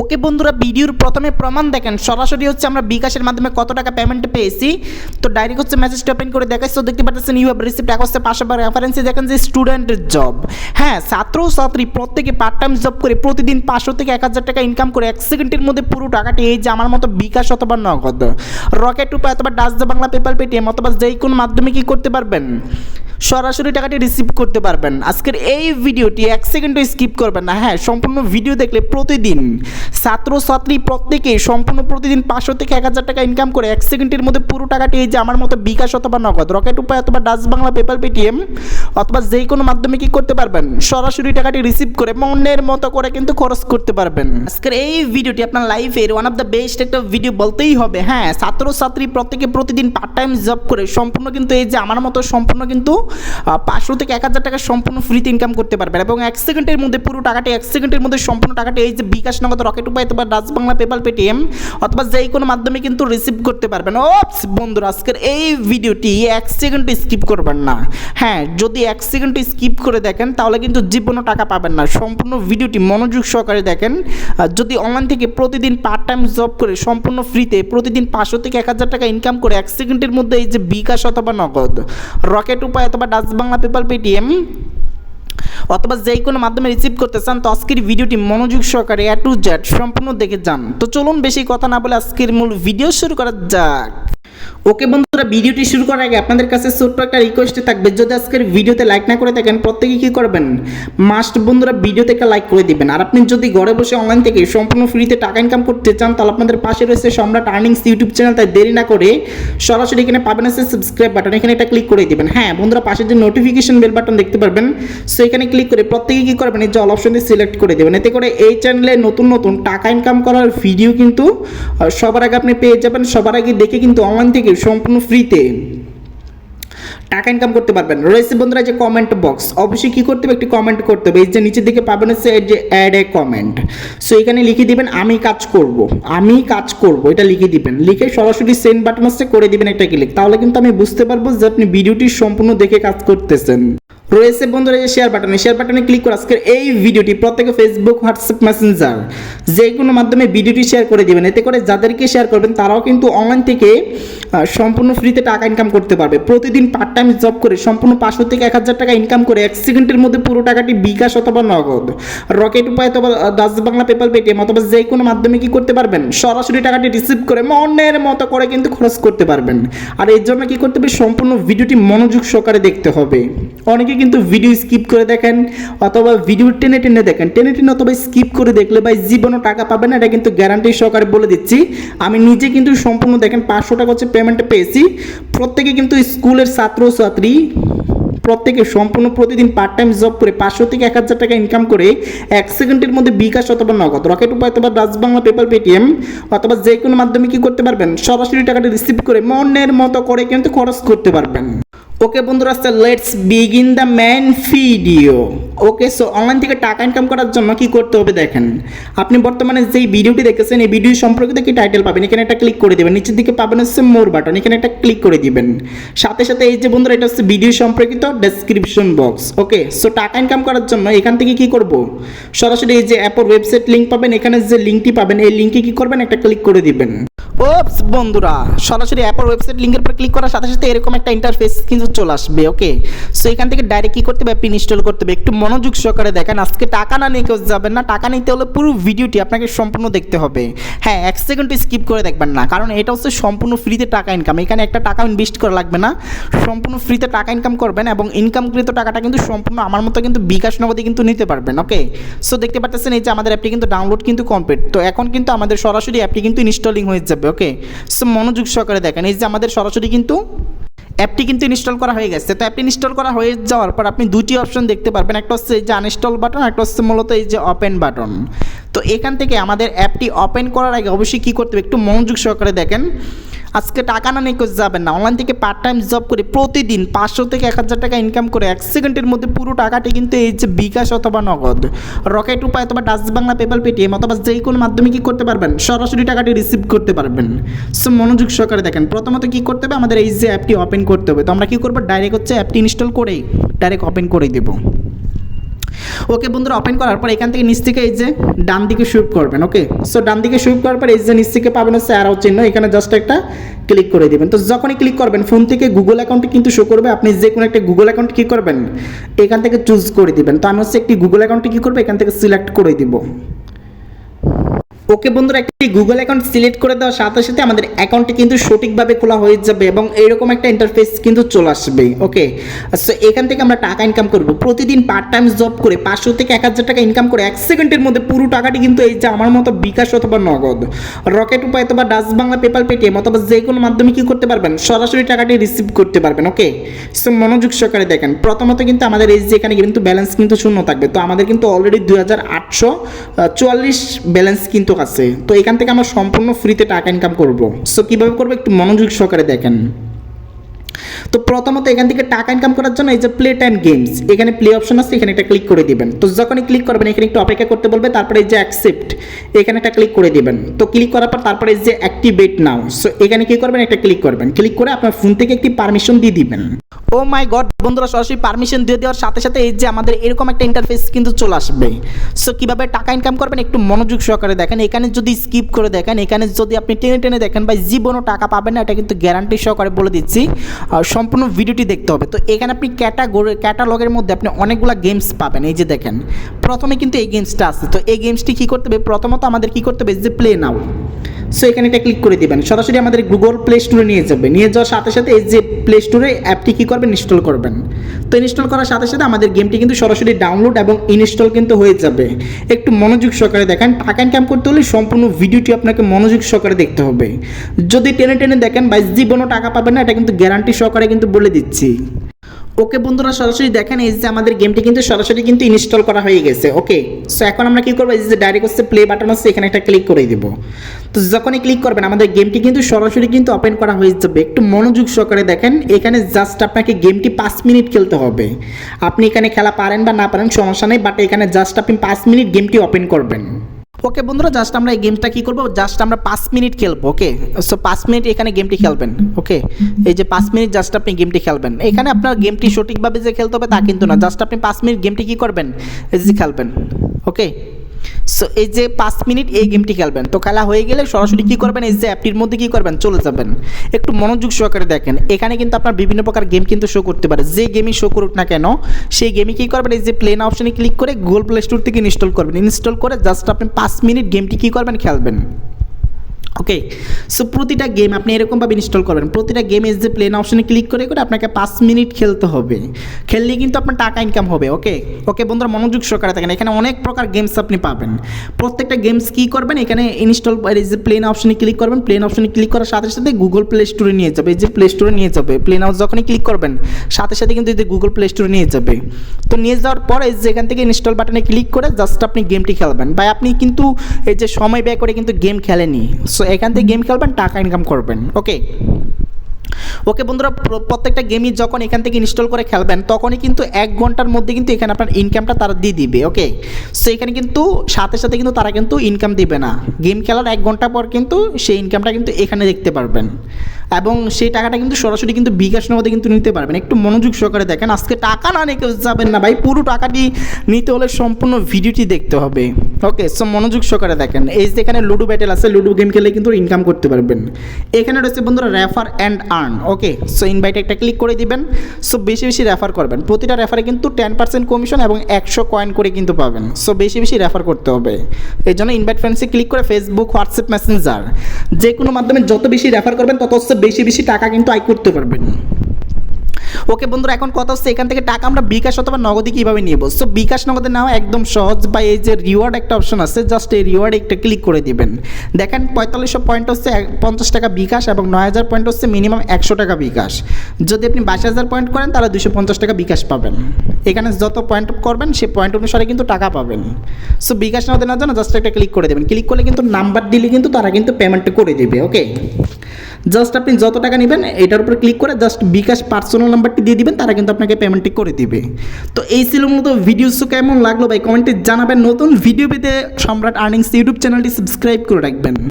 ওকে বন্ধুরা ভিডিওর প্রথমে প্রমাণ দেখেন, সরাসরি হচ্ছে আমরা বিকাশের মাধ্যমে কত টাকা পেমেন্ট পেয়েছি। তো ডাইরেক্ট হচ্ছে মেসেজটা ওপেন করে দেখাচ্ছি। তো দেখতে পাচ্ছেন ইউ হ্যাভ রিসিপ্ট এক হচ্ছে পাশে রেফারেন্সে দেখেন যে স্টুডেন্টের জব হ্যাঁ ছাত্র ছাত্রী প্রত্যেকে পার্ট টাইম জব করে প্রতিদিন পাঁচশো থেকে এক হাজার টাকা ইনকাম করে এক সেকেন্ডের মধ্যে পুরো টাকাটি এই যে আমার মতো বিকাশ অথবা নগদ। রকেট উপায় অথবা ডাস্ট বাংলা পেপার পেটিএম অথবা যেই কোনো মাধ্যমে কি করতে পারবেন? সরাসরি টাকাটি রিসিভ করতে পারবেন। আজকের এই ভিডিওটি এক সেকেন্ডও স্কিপ করবেন না। হ্যাঁ সম্পূর্ণ ভিডিও দেখলে প্রতিদিন ছাত্র ছাত্রী প্রত্যেকে সম্পূর্ণ প্রতিদিন পাঁচশো থেকে এক হাজার টাকা ইনকাম করে এক সেকেন্ডের মধ্যে পুরো টাকাটি এই যে আমার মতো বিকাশ অথবা নগদ রকেট উপায় অথবা ডাচ বাংলা পেপার পেটিএম অথবা যেই কোনো মাধ্যমে কি করতে পারবেন? সরাসরি টাকাটি রিসিভ করে মনের মতো করে কিন্তু খরচ করতে পারবেন। আজকের এই ভিডিওটি আপনার লাইফের ওয়ান অফ দ্য বেস্ট একটা ভিডিও বলতেই হবে। হ্যাঁ ছাত্র ছাত্রী প্রত্যেকে প্রতিদিন পার্ট টাইম জব করে সম্পূর্ণ কিন্তু এই যে আমার মতো সম্পূর্ণ কিন্তু পাঁচশো থেকে এক হাজার টাকা সম্পূর্ণ ফ্রিতে ইনকাম করতে পারবেন। এবং এক সেকেন্ডের মধ্যে পুরো টাকাটি, এক সেকেন্ডের মধ্যে সম্পূর্ণ টাকাটি এই যে বিকাশ নগদ রকেট উপায় অথবা বাংলা পেপাল পেটিএম অথবা যেই কোনো মাধ্যমে কিন্তু রিসিভ করতে পারবেন। ওপস বন্ধুরা, আজকের এই ভিডিওটি এক সেকেন্ড স্কিপ করবেন না। হ্যাঁ যদি এক সেকেন্ড স্কিপ করে দেখেন, তাহলে কিন্তু জীবনও টাকা পাবেন না। সম্পূর্ণ ভিডিওটি মনোযোগ সহকারে দেখেন। যদি অনলাইন থেকে প্রতিদিন পার্ট টাইম জব করে সম্পূর্ণ ফ্রিতে প্রতিদিন পাঁচশো থেকে এক হাজার টাকা ইনকাম করে এক সেকেন্ডের মধ্যে এই যে বিকাশ অথবা নগদ রকেট উপায় অথবা ডাচ বাংলা পেপার পেটিএম অথবা যেই কোনো মাধ্যমে রিসিভ করতে চান, তো আজকের ভিডিওটি মনোযোগ সহকারে এ টু জেড সম্পূর্ণ দেখে যান। তো চলুন বেশি কথা না বলে আজকের মূল ভিডিও শুরু করা যাক। ওকে বন্ধুরা, ভিডিওটি শুরু করার আগে আপনাদের কাছে ছোট্ট একটা রিকোয়েস্ট থাকবে। যদি আজকের ভিডিওতে লাইক না করে থাকেন, প্রত্যেকে কি করবেন? মাস্ট বন্ধুরা, ভিডিওতে একটা লাইক করে দিবেন। আর আপনি যদি ঘরে বসে অনলাইন থেকে সম্পূর্ণ ফ্রিতে টাকা ইনকাম করতে চান, তাহলে আপনাদের পাশে রয়েছে সম্রাট আর্নিংস ইউটিউব চ্যানেল তাই দেরি না করে সরাসরি এখানে পাবেন আছে সাবস্ক্রাইব বাটন এখানে একটা ক্লিক করে দিবেন। হ্যাঁ বন্ধুরা, পাশে যে নোটিফিকেশন বেল বাটন দেখতে পারবেন, সো এখানে ক্লিক করে প্রত্যেকে কি করবেন, এই যে অল অপশন দিয়ে সিলেক্ট করে দেবেন। এতে করে এই চ্যানেলে নতুন নতুন টাকা ইনকাম করার ভিডিও কিন্তু সবার আগে আপনি পেয়ে যাবেন। সবার আগে দেখে কিন্তু অনলাইন থেকে সম্পূর্ণ ফ্রিতে টাকা ইনকাম করতে পারবেন। রয়েছে বন্ধুরা যে কমেন্ট বক্স অবশ্যই কি করতে হবে? একটি কমেন্ট করতে হবে। এই যে নিচের দিকে পাবেন হচ্ছে যে অ্যাড এ কমেন্ট সো এখানে লিখে দিবেন, আমি কাজ করব। আমি কাজ করব, এটা লিখে দিবেন। লিখে সরাসরি সেন্ড বাটন হচ্ছে করে দিবেন একটা ক্লিক তাহলে কিন্তু আমি বুঝতে পারব যে আপনি ভিডিওটি সম্পূর্ণ দেখে কাজ করতেছেন। রয়েছে বন্ধুরা যে শেয়ার বাটনে শেয়ার বাটনে ক্লিক করে আজকের এই ভিডিওটি প্রত্যেকে ফেসবুক হোয়াটসঅ্যাপ মেসেঞ্জার যে কোনো মাধ্যমে ভিডিওটি শেয়ার করে দেবেন। এতে করে যাদেরকে শেয়ার করবেন, তারাও কিন্তু অনলাইন থেকে সম্পূর্ণ ফ্রিতে টাকা ইনকাম করতে পারবে। প্রতিদিন পার্ট টাইম জব করে সম্পূর্ণ পাঁচশো থেকে এক হাজার টাকা ইনকাম করে এক সেকেন্ডের মধ্যে পুরো টাকাটি বিকাশ অথবা নগদ রকেট উপায় অথবা দাস বাংলা পেপার পেটিএম অথবা যে কোনো মাধ্যমে কি করতে পারবেন, সরাসরি টাকাটি রিসিভ করে মনের মতো করে কিন্তু খরচ করতে পারবেন। আর এর জন্য কি করতে হবে? সম্পূর্ণ ভিডিওটি মনোযোগ সহকারে দেখতে হবে। অনেকে কিন্তু ভিডিও স্কিপ করে দেখেন, অথবা ভিডিও টেনে টেনে দেখেন। টেনে টেনে অথবা স্কিপ করে দেখলে ভাই জীবনও টাকা পাবেন এটা কিন্তু গ্যারান্টি সহকারে বলে দিচ্ছি। আমি নিজে কিন্তু সম্পূর্ণ দেখেন, পাঁচশো টাকা হচ্ছে পেমেন্ট পেয়েছি। প্রত্যেকে কিন্তু স্কুলের ছাত্র ছাত্রী, প্রত্যেকে সম্পূর্ণ প্রতিদিন পার্ট টাইম জব করে পাঁচশো থেকে এক হাজার টাকা ইনকাম করে এক সেকেন্ডের মধ্যে বিকাশ অথবা নগদ রকেট উপায় অথবা বাংলা পেপার পেটিএম অথবা যে কোনো মাধ্যমে কি করতে পারবেন, সরাসরি টাকাটা রিসিভ করে মনের মতো করে কিন্তু খরচ করতে পারবেন। ওকে বন্ধুরা আচ্ছা let's begin the main video okay so online থেকে টাকা ইনকাম করার জন্য কি করতে হবে দেখেন। আপনি বর্তমানে যেই ভিডিওটি দেখেছেন, এই ভিডিও সম্পর্কিত কি টাইটেল পাবেন? এখানে একটা ক্লিক করে দেবেন। নিচের দিকে পাবেন হচ্ছে মোর বাটন এখানে একটা ক্লিক করে দিবেন। সাথে সাথে এই যে বন্ধুরা, এটা হচ্ছে ভিডিও সম্পর্কিত ডেসক্রিপশন বক্স ওকে সো টাকা ইনকাম করার জন্য এখান থেকে কি করব? সরাসরি এই যে অ্যাপর ওয়েবসাইট লিঙ্ক পাবেন। এখানে যে লিঙ্কটি পাবেন, এই লিঙ্কে কি করবেন? একটা ক্লিক করে দিবেন। ওপস বন্ধুরা, সরাসরি অ্যাপের ওয়েবসাইট লিঙ্কের উপর ক্লিক করার সাথে সাথে এরকম একটা ইন্টারফেস কিন্তু চলে আসবে ওকে সো এখান থেকে ডাইরেক্ট কি করতে হবে? অ্যাপ ইনস্টল করতে হবে। একটু মনোযোগ সহকারে দেখেন, আজকে টাকা না নিয়ে কেউ যাবেন না। টাকা নিতে হলে পুরো ভিডিওটি আপনাকে সম্পূর্ণ দেখতে হবে। হ্যাঁ এক সেকেন্ড স্কিপ করে দেখবেন না, কারণ এটা হচ্ছে সম্পূর্ণ ফ্রিতে টাকা ইনকাম এখানে একটা টাকা ইনভেস্ট করা লাগবে না। সম্পূর্ণ ফ্রিতে টাকা ইনকাম করবেন এবং ইনকামকৃত টাকাটা কিন্তু সম্পূর্ণ আমার মতো কিন্তু বিকাশ নগদে কিন্তু নিতে পারবেন ওকে সো দেখতে পাচ্ছেন এই যে আমাদের অ্যাপটি কিন্তু ডাউনলোড কিন্তু কমপ্লিট তো এখন কিন্তু আমাদের সরাসরি অ্যাপটি কিন্তু ইনস্টলিং হয়ে যাবে ওকে সো মনোযোগ সহকারে দেখেন, এই যে আমাদের সরাসরি কিন্তু অ্যাপটি কিন্তু ইনস্টল করা হয়ে গেছে। তো অ্যাপটি ইনস্টল করা হয়ে যাওয়ার পর আপনি দুটি অপশন দেখতে পারবেন। একটা হচ্ছে এই যে আনইনস্টল বাটন একটা হচ্ছে মূলত এই যে ওপেন বাটন তো এখান থেকে আমাদের অ্যাপটি ওপেন করার আগে অবশ্যই কী করতে হবে? একটু মনোযোগ সহকারে দেখেন। আজকে টাকা না নিয়ে যাবেন না। অনলাইন থেকে পার্ট টাইম জব করে প্রতিদিন পাঁচশো থেকে এক হাজার টাকা ইনকাম করে এক সেকেন্ডের মধ্যে পুরো টাকাটি কিন্তু এই যে বিকাশ অথবা নগদ রকেট উপায় অথবা ডাচ বাংলা পেপাল পেটিএম অথবা যে কোনো মাধ্যমে কী করতে পারবেন? সরাসরি টাকাটি রিসিভ করতে পারবেন। সো মনোযোগ সহকারে দেখেন। প্রথমত কি করতে হবে? আমাদের এই যে অ্যাপটি ওপেন করতে হবে। তো আমরা কী করব? ডাইরেক্ট হচ্ছে অ্যাপটি ইনস্টল করেই ডাইরেক্ট ওপেন করে দেবো। ওকে বন্ধুরা ওপেন করার পর এখান থেকে নিচ থেকে এই যে ডান দিকে সুইপ করবেন ওকে সো ডান দিকে সুইপ করার পর এই যে নিচ থেকে পাবেন হচ্ছে অ্যারো চিহ্ন, এখানে জাস্ট একটা ক্লিক করে দিবেন। তো যখনই ক্লিক করবেন ফোন থেকে গুগল অ্যাকাউন্টে কিন্তু শো করবে, আপনি যে কোনো একটা গুগল অ্যাকাউন্ট কী করবেন, এখান থেকে চুজ করে দিবেন। তো আমি হচ্ছে একটি গুগল অ্যাকাউন্টে কী করব, এখান থেকে সিলেক্ট করে দিব। ওকে বন্ধুরা একটি গুগল অ্যাকাউন্ট সিলেক্ট করে দেওয়ার সাথে সাথে আমাদের অ্যাকাউন্টটি কিন্তু সঠিকভাবে খোলা হয়ে যাবে এবং এইরকম একটা ইন্টারফেস কিন্তু চলে আসবে ওকে সো এখান থেকে আমরা টাকা ইনকাম করব। প্রতিদিন পার্ট টাইম জব করে পাঁচশো থেকে এক হাজার টাকা ইনকাম করে এক সেকেন্ডের মধ্যে পুরো টাকাটি কিন্তু এই যে আমার মতো বিকাশ অথবা নগদ রকেট উপায় অথবা ডাচ বাংলা পেপাল পেটিএম অথবা যে কোনো মাধ্যমে কি করতে পারবেন? সরাসরি টাকাটি রিসিভ করতে পারবেন ওকে সো মনোযোগ সহকারে দেখেন। প্রথমত কিন্তু আমাদের এই যে এখানে কিন্তু ব্যালেন্স কিন্তু শূন্য থাকবে। তো আমাদের কিন্তু অলরেডি দুই হাজার আটশো চুয়াল্লিশ ব্যালেন্স কিন্তু আছে, তো এখান থেকে আমরা সম্পূর্ণ ফ্রিতে টাকা ইনকাম করব। সো কীভাবে করব একটু মনোযোগ সহকারে দেখেন। তো প্রথমত এখান থেকে টাকা ইনকাম করার জন্য এই যে প্লে টাইম গেমস এখানে প্লে অপশন আছে, এখানে একটা ক্লিক করে দিবেন। তো যখনই ক্লিক করবেন, এখানে একটু অপেক্ষা করতে বলবে, তারপরে এই যে অ্যাকসেপ্ট এখানে একটা ক্লিক করে দিবেন। তো ক্লিক করার পর তারপরে এই যে অ্যাক্টিভেট নাও সো এখানে কি করবেন? একটা ক্লিক করবেন। ক্লিক করে আপনার ফোন থেকে একটি পারমিশন দিয়ে দিবেন। ও মাই গড বন্ধুরা সরাসরি পারমিশন দিয়ে দেওয়ার সাথে সাথে এই যে আমাদের এরকম একটা ইন্টারফেস কিন্তু চলে আসবে। সো কীভাবে টাকা ইনকাম করবেন একটু মনোযোগ সহকারে দেখেন। এখানে যদি স্কিপ করে দেখেন, এখানে যদি আপনি টেনে টেনে দেখেন বা জীবনও টাকা পাবেন না, এটা কিন্তু গ্যারান্টি সহকারে বলে দিচ্ছি। আর সম্পূর্ণ ভিডিওটি দেখতে হবে। তো এখানে আপনি ক্যাটাগরি ক্যাটালগের মধ্যে আপনি অনেকগুলো গেমস পাবেন। এই যে দেখেন, প্রথমে কিন্তু এই গেমসটা আছে। তো এই গেমসটি কী করতে হবে? প্রথমত আমাদের কী করতে হবে? যে প্লে নাও সো এখানে এটা ক্লিক করে দিবেন। সরাসরি আমাদের গুগল প্লে স্টোরে নিয়ে যাবে নিয়ে যাওয়ার সাথে সাথে এই যে প্লে স্টোরে অ্যাপটি কী করবেন? ইনস্টল করবেন। তো ইনস্টল করার সাথে সাথে আমাদের গেমটি কিন্তু সরাসরি ডাউনলোড এবং ইনস্টল কিন্তু হয়ে যাবে। একটু মনোযোগ সহকারে দেখেন টাকা ক্যাম্প করতে হলে সম্পূর্ণ ভিডিওটি আপনাকে মনোযোগ সহকারে দেখতে হবে। যদি টেনে টেনে দেখেন বা জীবনও টাকা পাবেন না, এটা কিন্তু গ্যারান্টি সহকারে কিন্তু বলে দিচ্ছি। ওকে বন্ধুরা সরাসরি দেখেন, এই যে আমাদের গেমটি কিন্তু সরাসরি কিন্তু ইনস্টল করা হয়ে গেছে ওকে সো এখন আমরা কি করব? এই যে ডাইরেক্ট হচ্ছে প্লে বাটন আছে, এখানে একটা ক্লিক করে দিব। তো যখনই ক্লিক করবেন, আমাদের গেমটি কিন্তু সরাসরি কিন্তু ওপেন করা হয়ে যাবে। একটু মনোযোগ সহকারে দেখেন, এখানে জাস্ট আপনাকে গেমটি পাঁচ মিনিট খেলতে হবে। আপনি এখানে খেলা পারেন বা না পারেন, সমস্যা নেই বাট এখানে জাস্ট আপনি পাঁচ মিনিট গেমটি ওপেন করবেন। ওকে বন্ধুরা জাস্ট আমরা এই গেমটা কী করব? জাস্ট আমরা পাঁচ মিনিট খেলব ওকে সো পাঁচ মিনিট এখানে গেমটি খেলবেন ওকে এই যে পাঁচ মিনিট জাস্ট আপনি গেমটি খেলবেন। এখানে আপনার গেমটি সঠিকভাবে যে খেলতে হবে তা কিন্তু না জাস্ট আপনি পাঁচ মিনিট গেমটি কী করবেন? এই যে খেলবেন ওকে সো এই যে পাঁচ মিনিট এই গেমটি খেলবেন, তো খেলা হয়ে গেলে সরাসরি কী করবেন? এই যে অ্যাপটির মধ্যে কী করবেন? চলে যাবেন। একটু মনোযোগ সহকারে দেখেন। এখানে কিন্তু আপনার বিভিন্ন প্রকার গেম কিন্তু শো করতে পারে। যে গেমই শো করুক না কেন, সেই গেমই কী করবেন? এই যে প্লেন অপশনে ক্লিক করে গুগল প্লে স্টোর থেকে ইনস্টল করবেন। ইনস্টল করে জাস্ট আপনি পাঁচ মিনিট গেমটি কী করবেন? খেলবেন। ওকে সো প্রতিটা গেম আপনি এরকমভাবে ইনস্টল করবেন। প্রতিটা গেম এস যে প্লেন অপশনে ক্লিক করে করে আপনাকে পাঁচ মিনিট খেলতে হবে। খেললে কিন্তু আপনার টাকা ইনকাম হবে ওকে ওকে বন্ধুরা, মনোযোগ সহকারে থাকেন। এখানে অনেক প্রকার গেমস আপনি পাবেন। প্রত্যেকটা গেমস কী করবেন? এখানে ইনস্টল এই যে প্লেন অপশনে ক্লিক করবেন। প্লেন অপশনে ক্লিক করার সাথে সাথে গুগল প্লে স্টোরে নিয়ে যাবে। এই যে প্লে স্টোরে নিয়ে যাবে। প্লেন হাউস যখনই ক্লিক করবেন, সাথে সাথে কিন্তু এই যে গুগল প্লে স্টোরে নিয়ে যাবে। তো নিয়ে যাওয়ার পর যে এখান থেকে ইনস্টল বাটনে ক্লিক করে জাস্ট আপনি গেমটি খেলবেন। বা আপনি কিন্তু এই যে সময় ব্যয় করে কিন্তু গেম খেলেনি সো এখান থেকে গেম খেলবেন, টাকা ইনকাম করবেন ওকে ওকে বন্ধুরা, প্র- প্রত্যেকটা গেমই যখন এখান থেকে ইনস্টল করে খেলবেন, তখনই কিন্তু এক ঘণ্টার মধ্যে কিন্তু এখানে আপনার ইনকামটা তারা দিয়ে দিবে ওকে সো এখানে কিন্তু, সাথে সাথে কিন্তু তারা কিন্তু ইনকাম দিবে না। গেম খেলার এক ঘণ্টা পর কিন্তু সেই ইনকামটা কিন্তু এখানে দেখতে পারবেন। এবং সেই টাকাটা কিন্তু সরাসরি কিন্তু বিকাশ নগদে কিন্তু নিতে পারবেন। একটু মনোযোগ সহকারে দেখেন, আজকে টাকা না নিয়ে কেউ যাবেন না ভাই, পুরো টাকাটি নিতে হলে সম্পূর্ণ ভিডিওটি দেখতে হবে। ওকে, সো মনোযোগ সহকারে দেখেন, এই যে এখানে লুডো ব্যাটেল আছে, লুডো গেম খেলে কিন্তু ইনকাম করতে পারবেন। এখানে রয়েছে বন্ধুরা refer and earn okay? So ইনভাইটে একটা ক্লিক করে দিবেন, সো বেশি বেশি রেফার করবেন। প্রতিটা রেফারে কিন্তু টেন পার্সেন্ট কমিশন এবং একশো কয়েন করে কিন্তু পাবেন। সো বেশি বেশি রেফার করতে হবে। এই জন্য ইনভাইট ফ্রেন্ডসে ক্লিক করে ফেসবুক হোয়াটসঅ্যাপ মেসেঞ্জার যে কোনো মাধ্যমে যত বেশি রেফার করবেন, তত হচ্ছে বেশি বেশি টাকা কিন্তু আয় করতে পারবেন। ওকে বন্ধুরা, এখন কথা হচ্ছে এখান থেকে টাকা আমরা বিকাশ অথবা নগদে কীভাবে নিব সো বিকাশ নগদে নেওয়া একদম সহজ বা এই যে রিওয়ার্ড একটা অপশন আছে জাস্ট এই রিওয়ার্ডে একটা ক্লিক করে দিবেন। দেখেন, পঁয়তাল্লিশশো পয়েন্ট হচ্ছে পঞ্চাশ টাকা বিকাশ এবং নয় হাজার পয়েন্ট হচ্ছে মিনিমাম একশো টাকা বিকাশ। যদি আপনি বাইশ হাজার পয়েন্ট করেন, তাহলে দুশো পঞ্চাশ টাকা বিকাশ পাবেন। এখানে যত পয়েন্ট করবেন সেই পয়েন্ট অনুসারে কিন্তু টাকা পাবেন। সো বিকাশ নগদে নেওয়ার জন্য জাস্ট একটা ক্লিক করে দেবেন। ক্লিক করলে কিন্তু নাম্বার দিলে কিন্তু তারা কিন্তু পেমেন্ট করে দেবে ওকে জাস্ট আপনি যত টাকা নেবেন, এটার উপর ক্লিক করে জাস্ট বিকাশ পার্সোনাল নাম্বারটি দিয়ে দিবেন, তারা কিন্তু আপনাকে পেমেন্টটি করে দিবে। তো এই ছিল মতো ভিডিওস কেমন লাগল ভাই? কমেন্টে জানাবেন। নতুন ভিডিও পেতে সম্রাট আর্নিংস ইউটিউব চ্যানেলটি সাবস্ক্রাইব করে রাখবেন।